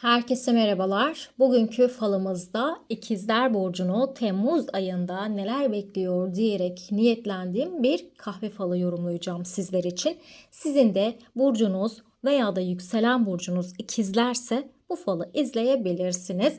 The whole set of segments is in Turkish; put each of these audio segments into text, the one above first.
Herkese merhabalar. Bugünkü falımızda İkizler Burcu'nu Temmuz ayında neler bekliyor diyerek niyetlendiğim bir kahve falı yorumlayacağım sizler için. Sizin de burcunuz veya da yükselen burcunuz ikizlerse bu falı izleyebilirsiniz.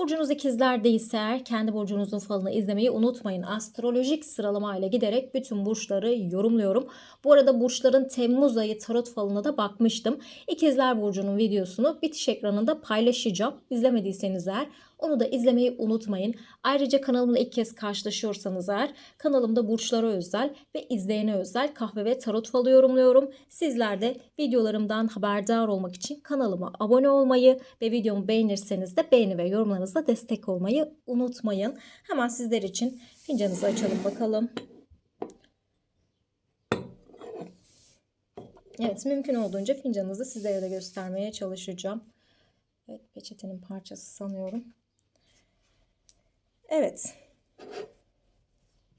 Burcunuz ikizler değilse eğer kendi burcunuzun falını izlemeyi unutmayın. Astrolojik sıralamayla giderek bütün burçları yorumluyorum. Bu arada burçların Temmuz ayı tarot falına da bakmıştım. İkizler Burcu'nun videosunu bitiş ekranında paylaşacağım. İzlemediyseniz eğer onu da izlemeyi unutmayın. Ayrıca kanalımla ilk kez karşılaşıyorsanız eğer kanalımda burçlara özel ve izleyene özel kahve ve tarot falı yorumluyorum. Sizler de videolarımdan haberdar olmak için kanalıma abone olmayı ve videomu beğenirseniz de beğeni ve yorumlarınızla destek olmayı unutmayın. Hemen sizler için fincanınızı açalım bakalım. Evet mümkün olduğunca fincanınızı sizlere de göstermeye çalışacağım. Evet peçetenin parçası sanıyorum. Evet.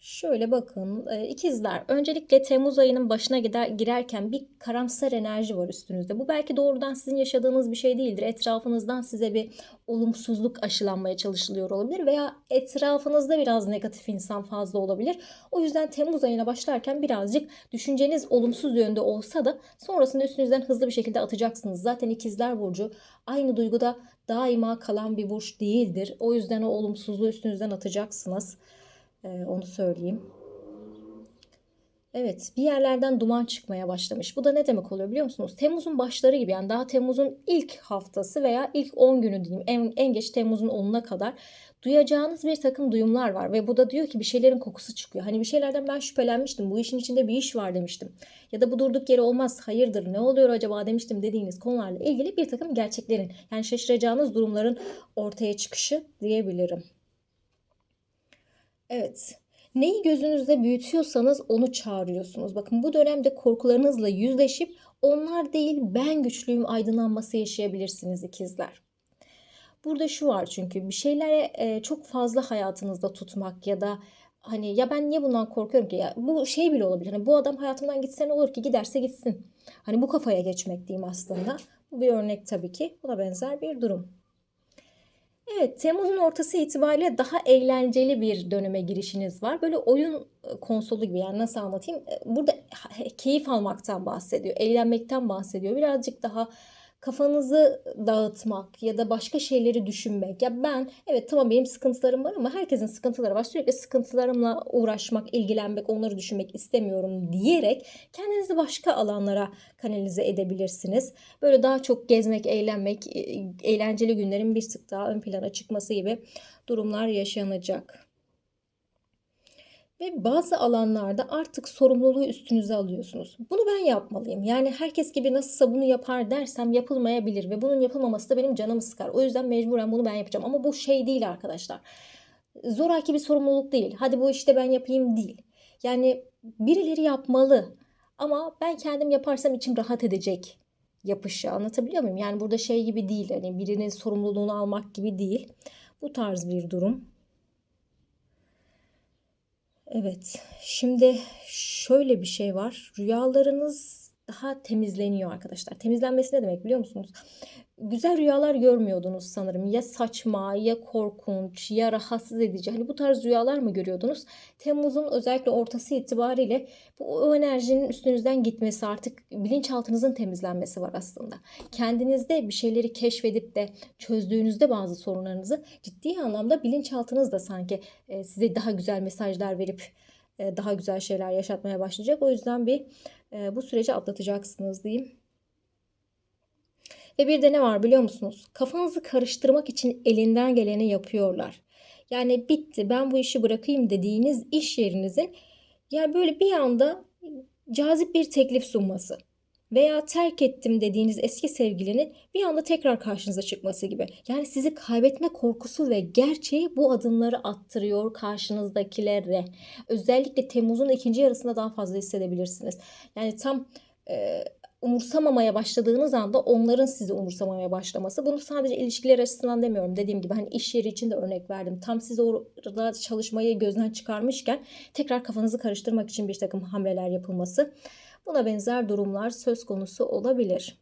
Şöyle bakın e, ikizler öncelikle Temmuz ayının başına gider, girerken bir karamsar enerji var üstünüzde. Bu belki doğrudan sizin yaşadığınız bir şey değildir. Etrafınızdan size bir olumsuzluk aşılanmaya çalışılıyor olabilir veya etrafınızda biraz negatif insan fazla olabilir. O yüzden Temmuz ayına başlarken birazcık düşünceniz olumsuz yönde olsa da sonrasında üstünüzden hızlı bir şekilde atacaksınız. Zaten ikizler burcu aynı duyguda daima kalan bir burç değildir. O yüzden o olumsuzluğu üstünüzden atacaksınız. Ee, onu söyleyeyim. Evet bir yerlerden duman çıkmaya başlamış. Bu da ne demek oluyor biliyor musunuz? Temmuz'un başları gibi yani daha Temmuz'un ilk haftası veya ilk 10 günü diyeyim en, en geç Temmuz'un 10'una kadar duyacağınız bir takım duyumlar var. Ve bu da diyor ki bir şeylerin kokusu çıkıyor. Hani bir şeylerden ben şüphelenmiştim bu işin içinde bir iş var demiştim. Ya da bu durduk yere olmaz hayırdır ne oluyor acaba demiştim dediğiniz konularla ilgili bir takım gerçeklerin yani şaşıracağınız durumların ortaya çıkışı diyebilirim. Evet. Neyi gözünüzde büyütüyorsanız onu çağırıyorsunuz. Bakın bu dönemde korkularınızla yüzleşip onlar değil ben güçlüyüm aydınlanması yaşayabilirsiniz ikizler. Burada şu var çünkü bir şeylere e, çok fazla hayatınızda tutmak ya da hani ya ben niye bundan korkuyorum ki ya bu şey bile olabilir. Hani bu adam hayatımdan gitse ne olur ki giderse gitsin. Hani bu kafaya geçmek diyeyim aslında. Bu bir örnek tabii ki. Buna benzer bir durum. Evet, Temmuz'un ortası itibariyle daha eğlenceli bir döneme girişiniz var. Böyle oyun e, konsolu gibi yani nasıl anlatayım? E, burada keyif almaktan bahsediyor, eğlenmekten bahsediyor. Birazcık daha kafanızı dağıtmak ya da başka şeyleri düşünmek. Ya ben evet tamam benim sıkıntılarım var ama herkesin sıkıntıları var. Sürekli sıkıntılarımla uğraşmak, ilgilenmek, onları düşünmek istemiyorum diyerek kendinizi başka alanlara kanalize edebilirsiniz. Böyle daha çok gezmek, eğlenmek, e, eğlenceli günlerin bir tık daha ön plana çıkması gibi durumlar yaşanacak. Ve bazı alanlarda artık sorumluluğu üstünüze alıyorsunuz. Bunu ben yapmalıyım. Yani herkes gibi nasılsa bunu yapar dersem yapılmayabilir ve bunun yapılmaması da benim canımı sıkar. O yüzden mecburen bunu ben yapacağım. Ama bu şey değil arkadaşlar. Zoraki bir sorumluluk değil. Hadi bu işte ben yapayım değil. Yani birileri yapmalı. Ama ben kendim yaparsam içim rahat edecek yapışı anlatabiliyor muyum? Yani burada şey gibi değil. Hani birinin sorumluluğunu almak gibi değil. Bu tarz bir durum. Evet. Şimdi şöyle bir şey var. Rüyalarınız daha temizleniyor arkadaşlar. Temizlenmesi ne demek biliyor musunuz? Güzel rüyalar görmüyordunuz sanırım. Ya saçma, ya korkunç, ya rahatsız edici. Hani bu tarz rüyalar mı görüyordunuz? Temmuz'un özellikle ortası itibariyle bu o enerjinin üstünüzden gitmesi artık bilinçaltınızın temizlenmesi var aslında. Kendinizde bir şeyleri keşfedip de çözdüğünüzde bazı sorunlarınızı ciddi anlamda bilinçaltınız da sanki e, size daha güzel mesajlar verip e, daha güzel şeyler yaşatmaya başlayacak. O yüzden bir e, bu süreci atlatacaksınız diyeyim. Ve bir de ne var biliyor musunuz? Kafanızı karıştırmak için elinden geleni yapıyorlar. Yani bitti ben bu işi bırakayım dediğiniz iş yerinizin yani böyle bir anda cazip bir teklif sunması veya terk ettim dediğiniz eski sevgilinin bir anda tekrar karşınıza çıkması gibi. Yani sizi kaybetme korkusu ve gerçeği bu adımları attırıyor karşınızdakilere. Özellikle Temmuz'un ikinci yarısında daha fazla hissedebilirsiniz. Yani tam e, umursamamaya başladığınız anda onların sizi umursamamaya başlaması. Bunu sadece ilişkiler açısından demiyorum. Dediğim gibi hani iş yeri için de örnek verdim. Tam siz orada çalışmayı gözden çıkarmışken tekrar kafanızı karıştırmak için bir takım hamleler yapılması. Buna benzer durumlar söz konusu olabilir.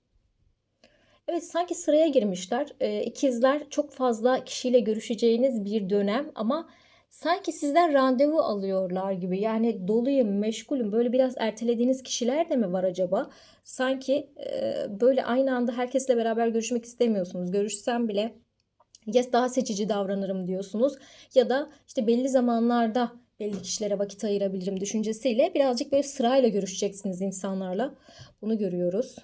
Evet sanki sıraya girmişler. Ee, ikizler çok fazla kişiyle görüşeceğiniz bir dönem ama sanki sizden randevu alıyorlar gibi. Yani doluyum, meşgulüm. Böyle biraz ertelediğiniz kişiler de mi var acaba? Sanki e, böyle aynı anda herkesle beraber görüşmek istemiyorsunuz. Görüşsem bile ya daha seçici davranırım diyorsunuz ya da işte belli zamanlarda belli kişilere vakit ayırabilirim düşüncesiyle birazcık böyle sırayla görüşeceksiniz insanlarla. Bunu görüyoruz.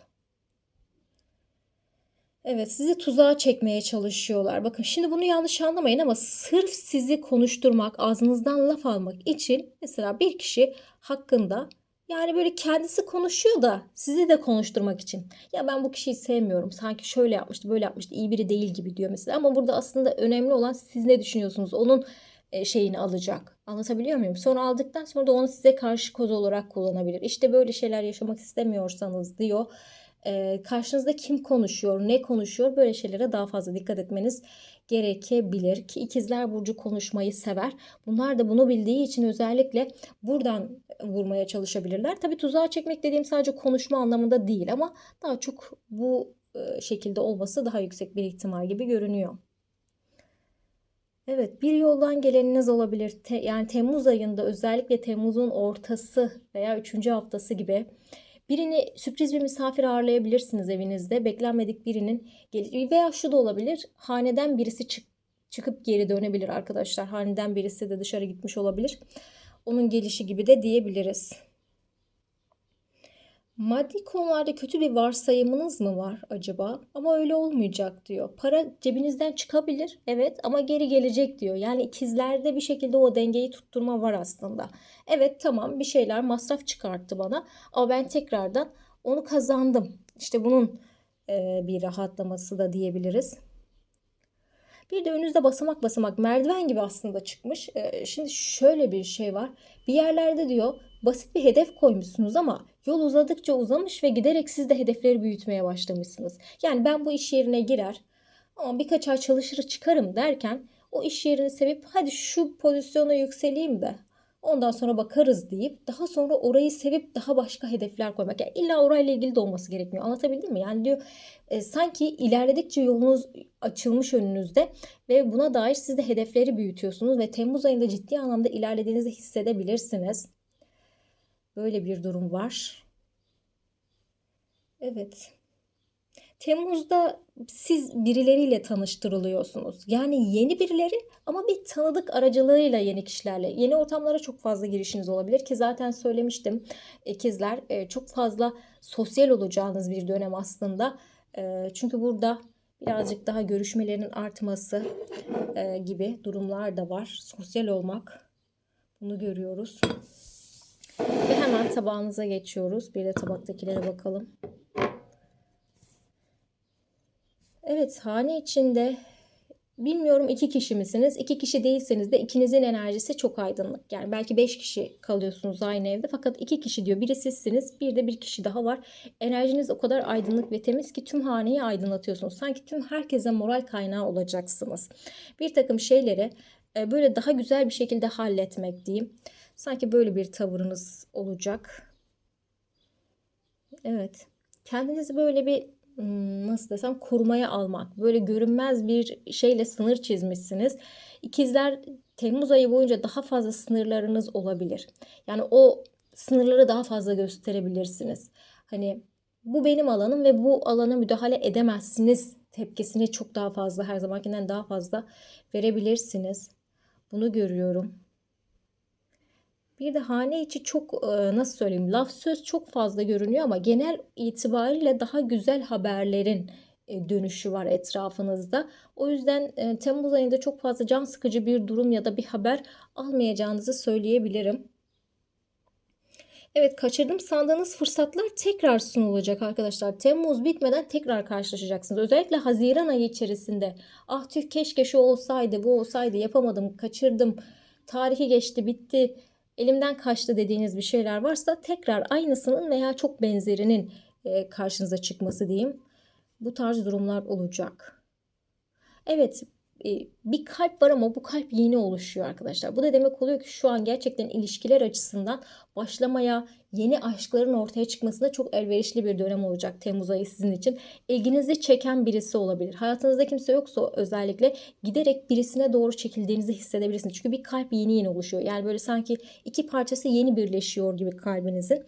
Evet, sizi tuzağa çekmeye çalışıyorlar. Bakın şimdi bunu yanlış anlamayın ama sırf sizi konuşturmak, ağzınızdan laf almak için mesela bir kişi hakkında yani böyle kendisi konuşuyor da sizi de konuşturmak için. Ya ben bu kişiyi sevmiyorum. Sanki şöyle yapmıştı, böyle yapmıştı. iyi biri değil gibi diyor mesela. Ama burada aslında önemli olan siz ne düşünüyorsunuz? Onun e, şeyini alacak. Anlatabiliyor muyum? Sonra aldıktan sonra da onu size karşı koz olarak kullanabilir. İşte böyle şeyler yaşamak istemiyorsanız diyor. Karşınızda kim konuşuyor, ne konuşuyor böyle şeylere daha fazla dikkat etmeniz gerekebilir ki ikizler burcu konuşmayı sever. Bunlar da bunu bildiği için özellikle buradan vurmaya çalışabilirler. Tabii tuzağa çekmek dediğim sadece konuşma anlamında değil ama daha çok bu şekilde olması daha yüksek bir ihtimal gibi görünüyor. Evet, bir yoldan geleniniz olabilir. Te, yani Temmuz ayında özellikle Temmuz'un ortası veya 3. haftası gibi birini sürpriz bir misafir ağırlayabilirsiniz evinizde. Beklenmedik birinin gel veya şu da olabilir. Haneden birisi çık çıkıp geri dönebilir arkadaşlar. Haneden birisi de dışarı gitmiş olabilir. Onun gelişi gibi de diyebiliriz. Maddi konularda kötü bir varsayımınız mı var acaba? Ama öyle olmayacak diyor. Para cebinizden çıkabilir evet ama geri gelecek diyor. Yani ikizlerde bir şekilde o dengeyi tutturma var aslında. Evet tamam bir şeyler masraf çıkarttı bana ama ben tekrardan onu kazandım. İşte bunun e, bir rahatlaması da diyebiliriz. Bir de önünüzde basamak basamak merdiven gibi aslında çıkmış. E, şimdi şöyle bir şey var. Bir yerlerde diyor basit bir hedef koymuşsunuz ama yol uzadıkça uzamış ve giderek siz de hedefleri büyütmeye başlamışsınız. Yani ben bu iş yerine girer ama birkaç ay çalışır çıkarım derken o iş yerini sevip hadi şu pozisyona yükseleyim de Ondan sonra bakarız deyip daha sonra orayı sevip daha başka hedefler koymak. Yani illa orayla ilgili de olması gerekmiyor. Anlatabildim mi? Yani diyor e, sanki ilerledikçe yolunuz açılmış önünüzde ve buna dair siz de hedefleri büyütüyorsunuz ve Temmuz ayında ciddi anlamda ilerlediğinizi hissedebilirsiniz. Böyle bir durum var. Evet. Temmuz'da siz birileriyle tanıştırılıyorsunuz. Yani yeni birileri ama bir tanıdık aracılığıyla yeni kişilerle. Yeni ortamlara çok fazla girişiniz olabilir ki zaten söylemiştim. ikizler e, çok fazla sosyal olacağınız bir dönem aslında. E, çünkü burada birazcık daha görüşmelerin artması e, gibi durumlar da var. Sosyal olmak bunu görüyoruz. Ve hemen tabağınıza geçiyoruz. Bir de tabaktakilere bakalım. Evet hane içinde bilmiyorum iki kişi misiniz? İki kişi değilseniz de ikinizin enerjisi çok aydınlık. Yani belki beş kişi kalıyorsunuz aynı evde fakat iki kişi diyor. Biri sizsiniz bir de bir kişi daha var. Enerjiniz o kadar aydınlık ve temiz ki tüm haneyi aydınlatıyorsunuz. Sanki tüm herkese moral kaynağı olacaksınız. Bir takım şeyleri e, böyle daha güzel bir şekilde halletmek diyeyim. Sanki böyle bir tavırınız olacak. Evet. Kendinizi böyle bir Hmm, nasıl desem korumaya almak. Böyle görünmez bir şeyle sınır çizmişsiniz. İkizler Temmuz ayı boyunca daha fazla sınırlarınız olabilir. Yani o sınırları daha fazla gösterebilirsiniz. Hani bu benim alanım ve bu alana müdahale edemezsiniz tepkisini çok daha fazla her zamankinden daha fazla verebilirsiniz. Bunu görüyorum. Bir de hane içi çok e, nasıl söyleyeyim laf söz çok fazla görünüyor ama genel itibariyle daha güzel haberlerin e, dönüşü var etrafınızda. O yüzden e, Temmuz ayında çok fazla can sıkıcı bir durum ya da bir haber almayacağınızı söyleyebilirim. Evet kaçırdım sandığınız fırsatlar tekrar sunulacak arkadaşlar. Temmuz bitmeden tekrar karşılaşacaksınız. Özellikle Haziran ayı içerisinde ah tüh keşke şu olsaydı bu olsaydı yapamadım kaçırdım tarihi geçti bitti elimden kaçtı dediğiniz bir şeyler varsa tekrar aynısının veya çok benzerinin e, karşınıza çıkması diyeyim. Bu tarz durumlar olacak. Evet bir kalp var ama bu kalp yeni oluşuyor arkadaşlar. Bu da demek oluyor ki şu an gerçekten ilişkiler açısından başlamaya, yeni aşkların ortaya çıkmasına çok elverişli bir dönem olacak Temmuz ayı sizin için. İlginizi çeken birisi olabilir. Hayatınızda kimse yoksa özellikle giderek birisine doğru çekildiğinizi hissedebilirsiniz. Çünkü bir kalp yeni yeni oluşuyor. Yani böyle sanki iki parçası yeni birleşiyor gibi kalbinizin.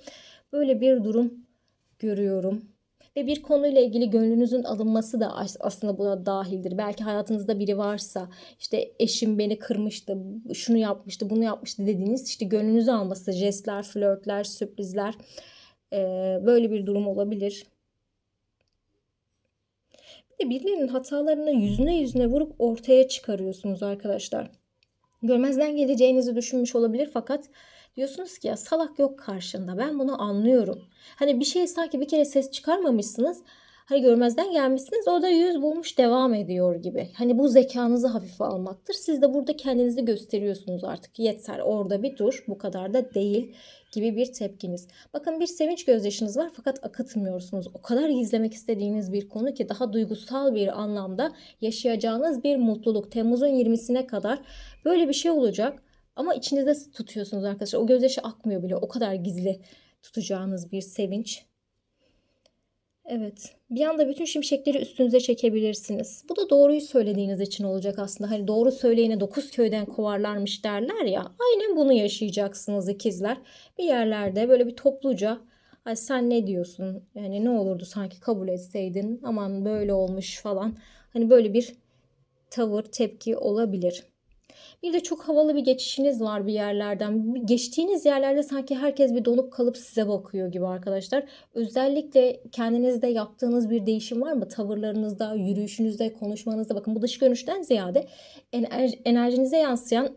Böyle bir durum görüyorum ve bir konuyla ilgili gönlünüzün alınması da aslında buna dahildir. Belki hayatınızda biri varsa işte eşim beni kırmıştı, şunu yapmıştı, bunu yapmıştı dediğiniz işte gönlünüzü alması, jestler, flörtler, sürprizler böyle bir durum olabilir. Bir de birilerinin hatalarını yüzüne yüzüne vurup ortaya çıkarıyorsunuz arkadaşlar. Görmezden geleceğinizi düşünmüş olabilir fakat Diyorsunuz ki ya salak yok karşında ben bunu anlıyorum. Hani bir şey sanki bir kere ses çıkarmamışsınız. Hani görmezden gelmişsiniz o da yüz bulmuş devam ediyor gibi. Hani bu zekanızı hafife almaktır. Siz de burada kendinizi gösteriyorsunuz artık. Yeter orada bir dur bu kadar da değil gibi bir tepkiniz. Bakın bir sevinç gözyaşınız var fakat akıtmıyorsunuz. O kadar gizlemek istediğiniz bir konu ki daha duygusal bir anlamda yaşayacağınız bir mutluluk. Temmuz'un 20'sine kadar böyle bir şey olacak. Ama içinizde tutuyorsunuz arkadaşlar. O gözyaşı akmıyor bile. O kadar gizli tutacağınız bir sevinç. Evet. Bir anda bütün şimşekleri üstünüze çekebilirsiniz. Bu da doğruyu söylediğiniz için olacak aslında. Hani doğru söyleyene dokuz köyden kovarlarmış derler ya. Aynen bunu yaşayacaksınız ikizler. Bir yerlerde böyle bir topluca Ay sen ne diyorsun? Yani ne olurdu sanki kabul etseydin. Aman böyle olmuş falan. Hani böyle bir tavır, tepki olabilir. Bir de çok havalı bir geçişiniz var bir yerlerden. Geçtiğiniz yerlerde sanki herkes bir donup kalıp size bakıyor gibi arkadaşlar. Özellikle kendinizde yaptığınız bir değişim var mı? Tavırlarınızda, yürüyüşünüzde, konuşmanızda. Bakın bu dış görünüşten ziyade enerjinize yansıyan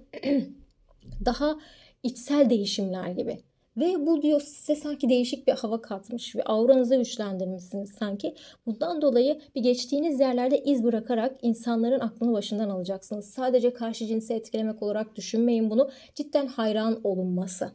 daha içsel değişimler gibi. Ve bu diyor size sanki değişik bir hava katmış ve auranızı güçlendirmişsiniz sanki. Bundan dolayı bir geçtiğiniz yerlerde iz bırakarak insanların aklını başından alacaksınız. Sadece karşı cinsi etkilemek olarak düşünmeyin bunu. Cidden hayran olunması.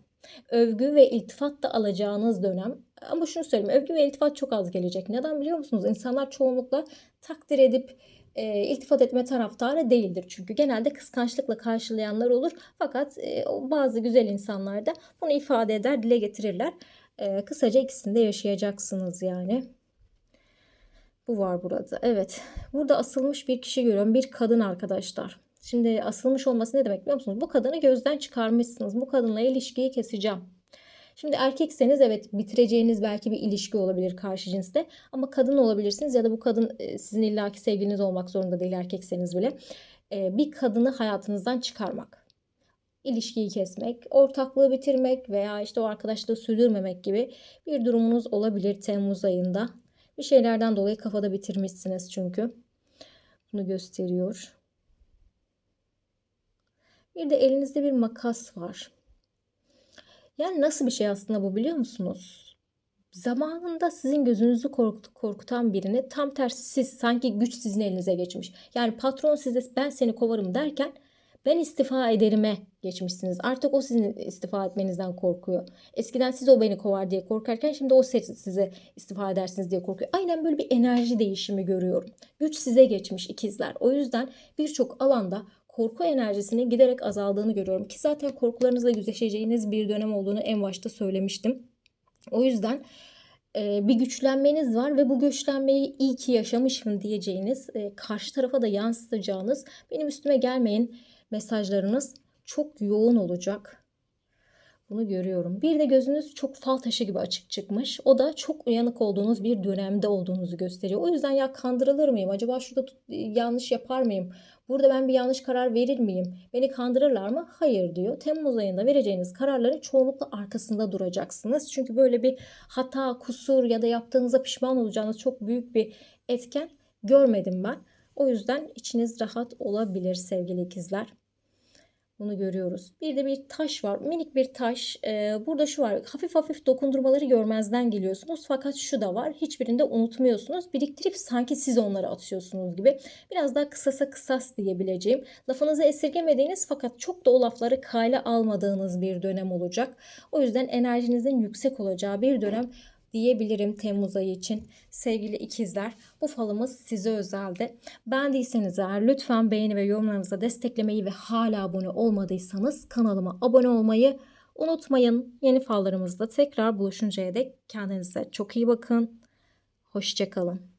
Övgü ve iltifat da alacağınız dönem. Ama şunu söyleyeyim. Övgü ve iltifat çok az gelecek. Neden biliyor musunuz? İnsanlar çoğunlukla takdir edip e, iltifat etme taraftarı değildir. Çünkü genelde kıskançlıkla karşılayanlar olur. Fakat e, bazı güzel insanlar da bunu ifade eder, dile getirirler. E, kısaca ikisinde yaşayacaksınız yani. Bu var burada. Evet. Burada asılmış bir kişi görüyorum. Bir kadın arkadaşlar. Şimdi asılmış olması ne demek biliyor musunuz? Bu kadını gözden çıkarmışsınız. Bu kadınla ilişkiyi keseceğim Şimdi erkekseniz evet bitireceğiniz belki bir ilişki olabilir karşı cinste ama kadın olabilirsiniz ya da bu kadın e, sizin illaki sevgiliniz olmak zorunda değil erkekseniz bile. E, bir kadını hayatınızdan çıkarmak ilişkiyi kesmek, ortaklığı bitirmek veya işte o arkadaşlığı sürdürmemek gibi bir durumunuz olabilir Temmuz ayında. Bir şeylerden dolayı kafada bitirmişsiniz çünkü. Bunu gösteriyor. Bir de elinizde bir makas var. Yani nasıl bir şey aslında bu biliyor musunuz? Zamanında sizin gözünüzü korkutan birini tam tersi siz sanki güç sizin elinize geçmiş. Yani patron size ben seni kovarım derken ben istifa ederime geçmişsiniz. Artık o sizin istifa etmenizden korkuyor. Eskiden siz o beni kovar diye korkarken şimdi o size istifa edersiniz diye korkuyor. Aynen böyle bir enerji değişimi görüyorum. Güç size geçmiş ikizler. O yüzden birçok alanda korku enerjisinin giderek azaldığını görüyorum. Ki zaten korkularınızla yüzleşeceğiniz bir dönem olduğunu en başta söylemiştim. O yüzden e, bir güçlenmeniz var ve bu güçlenmeyi iyi ki yaşamışım diyeceğiniz, e, karşı tarafa da yansıtacağınız, benim üstüme gelmeyin mesajlarınız çok yoğun olacak. Bunu görüyorum. Bir de gözünüz çok fal taşı gibi açık çıkmış. O da çok uyanık olduğunuz bir dönemde olduğunuzu gösteriyor. O yüzden ya kandırılır mıyım? Acaba şurada yanlış yapar mıyım? Burada ben bir yanlış karar verir miyim? Beni kandırırlar mı? Hayır diyor. Temmuz ayında vereceğiniz kararların çoğunlukla arkasında duracaksınız. Çünkü böyle bir hata, kusur ya da yaptığınıza pişman olacağınız çok büyük bir etken görmedim ben. O yüzden içiniz rahat olabilir sevgili ikizler. Bunu görüyoruz. Bir de bir taş var. Minik bir taş. Ee, burada şu var. Hafif hafif dokundurmaları görmezden geliyorsunuz. Fakat şu da var. Hiçbirinde unutmuyorsunuz. Biriktirip sanki siz onları atıyorsunuz gibi. Biraz daha kısasa kısas diyebileceğim. Lafınızı esirgemediğiniz fakat çok da o lafları kale almadığınız bir dönem olacak. O yüzden enerjinizin yüksek olacağı bir dönem diyebilirim Temmuz ayı için. Sevgili ikizler bu falımız size özeldi. Beğendiyseniz eğer lütfen beğeni ve yorumlarınızla desteklemeyi ve hala abone olmadıysanız kanalıma abone olmayı unutmayın. Yeni fallarımızda tekrar buluşuncaya dek kendinize çok iyi bakın. Hoşçakalın.